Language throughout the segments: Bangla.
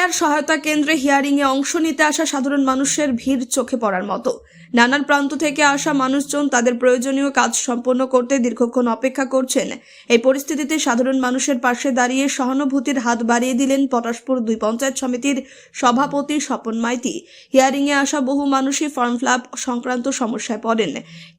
এসআইআর সহায়তা কেন্দ্রে হিয়ারিংয়ে অংশ নিতে আসা সাধারণ মানুষের ভিড় চোখে পড়ার মতো। নানান প্রান্ত থেকে আসা মানুষজন তাদের প্রয়োজনীয় কাজ সম্পন্ন করতে দীর্ঘক্ষণ অপেক্ষা করছেন। এই পরিস্থিতিতে সাধারণ মানুষের পাশে দাঁড়িয়ে সহানুভূতির হাত বাড়িয়ে দিলেন পটাশপুর দুই পঞ্চায়েত সমিতির সভাপতি স্বপন মাইতি। হিয়ারিংয়ে আসা বহু মানুষই ফর্ম ফিল সংক্রান্ত সমস্যায় পড়েন।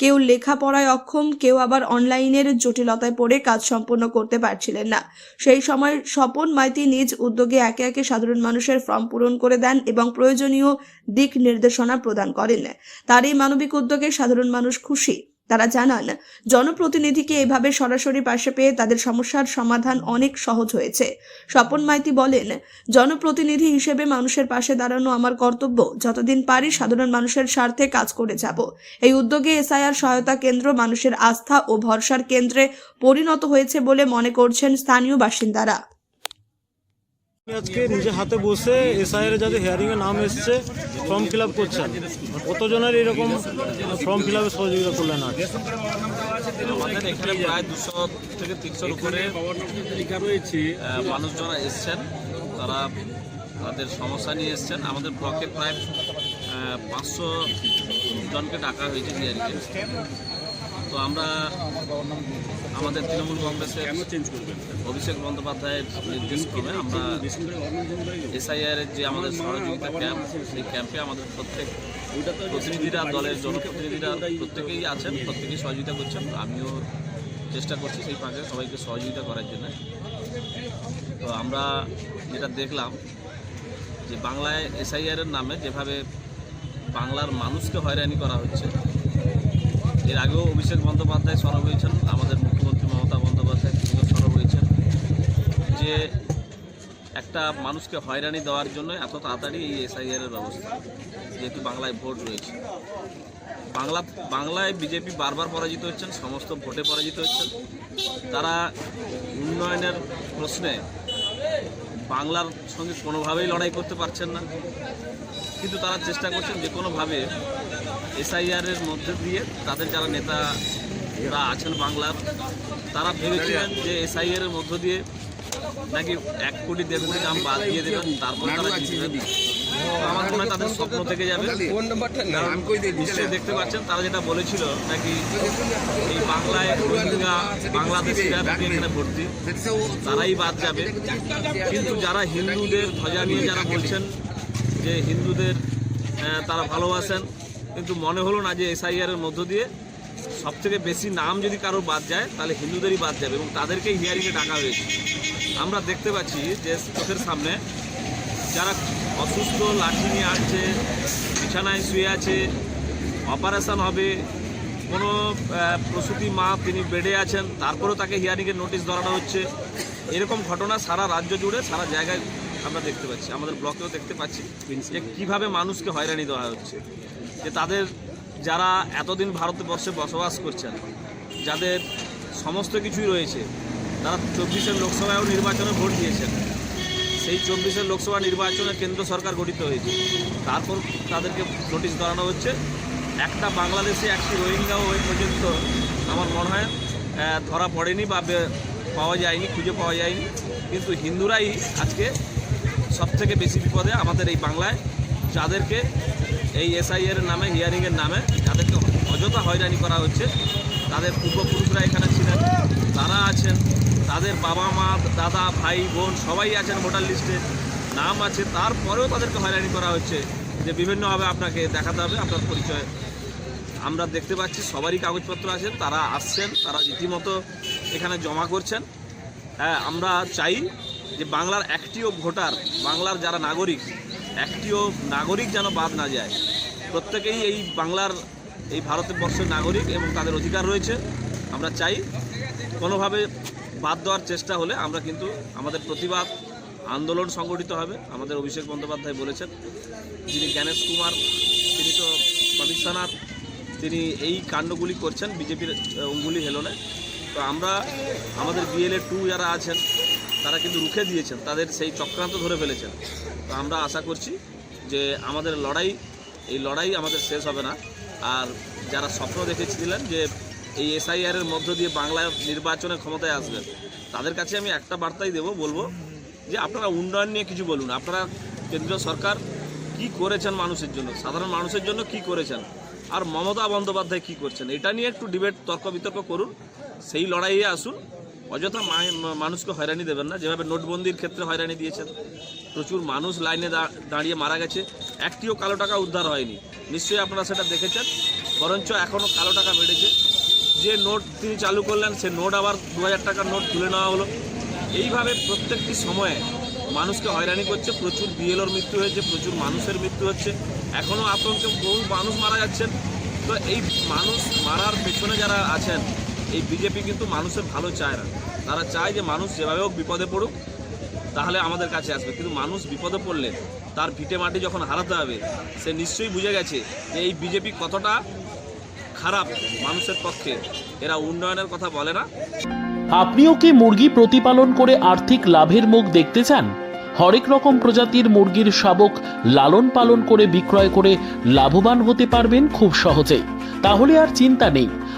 কেউ লেখাপড়ায় অক্ষম, কেউ আবার অনলাইনের জটিলতায় পড়ে কাজ সম্পন্ন করতে পারছিলেন না। সেই সময় স্বপন মাইতি নিজ উদ্যোগে একে একে সাধারণ মানুষের ফর্ম পূরণ করে দেন এবং প্রয়োজনীয় দিক নির্দেশনা প্রদান করেন। তার এই মানবিক উদ্যোগে সাধারণ মানুষ খুশি। তারা জানান, জনপ্রতিনিধিকে এভাবে সরাসরি পাশে পেয়ে তাদের সমস্যার সমাধান অনেক সহজ হয়েছে। স্বপন মাইতি বলেন, জনপ্রতিনিধি হিসেবে মানুষের পাশে দাঁড়ানো আমার কর্তব্য। যতদিন পারি সাধারণ মানুষের স্বার্থে কাজ করে যাব। এই উদ্যোগে এসআইআর সহায়তা কেন্দ্র মানুষের আস্থা ও ভরসার কেন্দ্রে পরিণত হয়েছে বলে মনে করছেন স্থানীয় বাসিন্দারা। আজকে নিজে হাতে বসে এসআইয়ের যাদের হিয়ারিং এর নাম এসছে ফর্ম ফিল আপ করছেন। কতজনের এরকম ফর্ম ফিল আপে সহযোগিতা করলেন আজ? আমাদের এখানে প্রায় দুশো থেকে তিনশোর উপরে আহ, মানুষজন এসছেন। তারা তাদের সমস্যা নিয়ে এসছেন। আমাদের ব্লকে প্রায় পাঁচশো জনকে ডাকা হয়েছে হিয়ারিংয়ে তো আমরা আমাদের তৃণমূল কংগ্রেসের অভিষেক বন্দ্যোপাধ্যায়ের নির্দেশক্রমে আমরা এসআইআর এর যে আমাদের সহযোগিতা ক্যাম্প সেই ক্যাম্পে আমাদের প্রত্যেক প্রতিনিধিরা দলের জনপ্রতিনিধিরা প্রত্যেকেই আছেন প্রত্যেকেই সহযোগিতা করছেন। আমিও চেষ্টা করছি সেই ফাঁকে সবাইকে সহযোগিতা করার জন্য। তো আমরা যেটা দেখলাম যে বাংলায় এসআইআর এর নামে যেভাবে বাংলার মানুষকে হয়রানি করা হচ্ছে এর আগেও অভিষেক বন্দ্যোপাধ্যায় সরব হয়েছেন, আমাদের মুখ্যমন্ত্রী মমতা বন্দ্যোপাধ্যায় তিনিও সরব হয়েছেন। যে একটা মানুষকে হয়রানি দেওয়ার জন্য এত তাড়াতাড়ি এই এসআইআর এর ব্যবস্থা, যেহেতু বাংলায় ভোট রয়েছে। বাংলা, বাংলায় বিজেপি বারবার পরাজিত হচ্ছেন, সমস্ত ভোটে পরাজিত হচ্ছেন। তারা উন্নয়নের প্রশ্নে বাংলার সঙ্গে কোনোভাবেই লড়াই করতে পারছেন না। কিন্তু তারা চেষ্টা করছেন যে কোনোভাবে এসআইআর এর মধ্যে দিয়ে তাদের যারা নেতারা আছেন বাংলার, তারা ভেবেছিলেন যে এসআইআর এর মধ্য দিয়ে নাকি এক কোটি, দেড় কোটি দাম বাদ দিয়ে দেবেন, তারপর তারা আমার মনে হয় তাদের স্বপ্ন থেকে যাবে। নিশ্চয়ই দেখতে পাচ্ছেন, তারা যেটা বলেছিল নাকি এই বাংলায় রোহিঙ্গা বাংলাদেশিরা এখানে ভর্তি, তারাই বাদ যাবে। কিন্তু যারা হিন্দুদের ধ্বজা নিয়ে যারা বলছেন যে হিন্দুদের তারা ভালোবাসেন কিন্তু মনে হলো না যে এসআইআর এর মধ্য দিয়ে সব থেকে বেশি নাম যদি কারও বাদ যায়, তাহলে হিন্দুদেরই বাদ যাবে এবং তাদেরকেই হিয়ারিংয়ে ডাকা হয়েছে। আমরা দেখতে পাচ্ছি যে চোখের সামনে যারা অসুস্থ, লাঠি নিয়ে আসছে, বিছানায় শুয়ে আছে, অপারেশন হবে, কোনো প্রসূতি মা তিনি বেডে আছেন, তারপরেও তাকে হিয়ারিংয়ের নোটিশ ধরানো হচ্ছে, এরকম ঘটনা সারা রাজ্য জুড়ে, সারা জায়গায় আমরা দেখতে পাচ্ছি, আমাদের ব্লকেও দেখতে পাচ্ছি যে কীভাবে মানুষকে হয়রানি দেওয়া হচ্ছে। যে তাদের যারা এতদিন ভারতবর্ষে বসবাস করছেন, যাদের সমস্ত কিছুই রয়েছে, তারা চব্বিশের লোকসভায়ও নির্বাচনে ভোট দিয়েছেন। সেই চব্বিশের লোকসভা নির্বাচনে কেন্দ্র সরকার গঠিত হয়েছে। তারপর তাদেরকে নোটিশ ধরানো হচ্ছে, একটা বাংলাদেশে একটি রোহিঙ্গাও ওই পর্যন্ত আমার মনে হয় ধরা পড়েনি বে- পাওয়া যায়নি, খুঁজে পাওয়া যায়নি। কিন্তু হিন্দুরাই আজকে সব থেকে বেশি বিপদে আমাদের এই বাংলায়, যাদেরকে এই এসআইএর নামে হিয়ারিংয়ের নামে, যাদেরকে অযথা হয়রানি করা হচ্ছে, তাদের পূর্বপুরুষরা এখানে ছিলেন, তারা আছেন, তাদের বাবা মা, দাদা, ভাই, বোন সবাই আছেন ভোটার লিস্টে নাম আছে, তারপরেও তাদেরকে হয়রানি করা হচ্ছে, যে বিভিন্নভাবে আপনাকে দেখাতে হবে, আপনার পরিচয়। আমরা দেখতে পাচ্ছি সবারই কাগজপত্র আছে, তারা আসছেন, তারা রীতিমতো এখানে জমা করছেন। হ্যাঁ আমরা চাই যে বাংলার একটিও ভোটার, বাংলার যারা নাগরিক, একটিও নাগরিক যেন বাদ না যায়। প্রত্যেকেই এই বাংলার, এই ভারতবর্ষের নাগরিক এবং তাদের অধিকার রয়েছে। আমরা চাই কোনোভাবে বাদ দেওয়ার চেষ্টা হলে আমরা কিন্তু আমাদের প্রতিবাদ, আন্দোলন সংগঠিত হবে। আমাদের অভিষেক বন্দ্যোপাধ্যায় বলেছেন, যিনি জ্ঞানেশ কুমার, তিনি তো কমিশনার তিনি এই কাণ্ডগুলি করছেন। বিজেপির অঙ্গুলি হেলনে তো আমরা, আমাদের বিএলএ টু যারা আছেন তারা কিন্তু রুখে দিয়েছেন, তাদের সেই চক্রান্ত ধরে ফেলেছেন। তো আমরা আশা করছি যে আমাদের লড়াই, এই লড়াই আমাদের শেষ হবে না। আর যারা স্বপ্ন দেখেছিলেন যে এই এসআইআর এর মধ্য দিয়ে বাংলা নির্বাচনে ক্ষমতায় আসবেন, তাদের কাছে আমি একটা বার্তাই দেব, বলব যে আপনারা উন্নয়ন নিয়ে কিছু বলুন। আপনারা কেন্দ্রীয় সরকার কি করেছেন মানুষের জন্য? সাধারণ মানুষের জন্য কি করেছেন? আর মমতা বন্দ্যোপাধ্যায় কি করছেন? এটা নিয়ে একটু ডিবেট তর্ক বিতর্ক করুন। সেই লড়াইয়ে আসুন। অযথা মানুষকে হয়রানি দেবেন না। যেভাবে নোটবন্দির ক্ষেত্রে হয়রানি দিয়েছেন, প্রচুর মানুষ লাইনে দাঁড়িয়ে মারা গেছে। একটিও কালো টাকা উদ্ধার হয়নি। নিশ্চয়ই আপনারা সেটা দেখেছেন, বরঞ্চ এখনও কালো টাকা বেড়েছে। যে নোট তিনি চালু করলেন, সে নোট আবার দু হাজার টাকার নোট তুলে নেওয়া হলো। এইভাবে প্রত্যেকটি সময়ে মানুষকে হয়রানি করছে। প্রচুর বিএলওর মৃত্যু হয়েছে, প্রচুর মানুষের মৃত্যু হচ্ছে। এখনও আতঙ্কে বহু মানুষ মারা যাচ্ছেন। তো এই মানুষ মারার পেছনে যারা আছেন এই বিজেপি কিন্তু মানুষের ভালো চায় না। তারা চায় যে মানুষ যেভাবে হোক বিপদে পড়ুক, তাহলে আমাদের কাছে আসবে। কিন্তু মানুষ বিপদে পড়লে তার ভিটে মাটি যখন হারাতে হবে, সে নিশ্চয়ই বুঝে গেছে যে এই বিজেপি কতটা খারাপ মানুষের পক্ষে। এরা উন্নয়নের কথা বলে না। আপনিও কি মুরগি প্রতিপালন করে আর্থিক লাভের মুখ দেখতে চান? হরেক রকম প্রজাতির মুরগির শাবক লালন পালন করে বিক্রয় করে লাভবান হতে পারবেন খুব সহজেই। তাহলে আর চিন্তা নেই।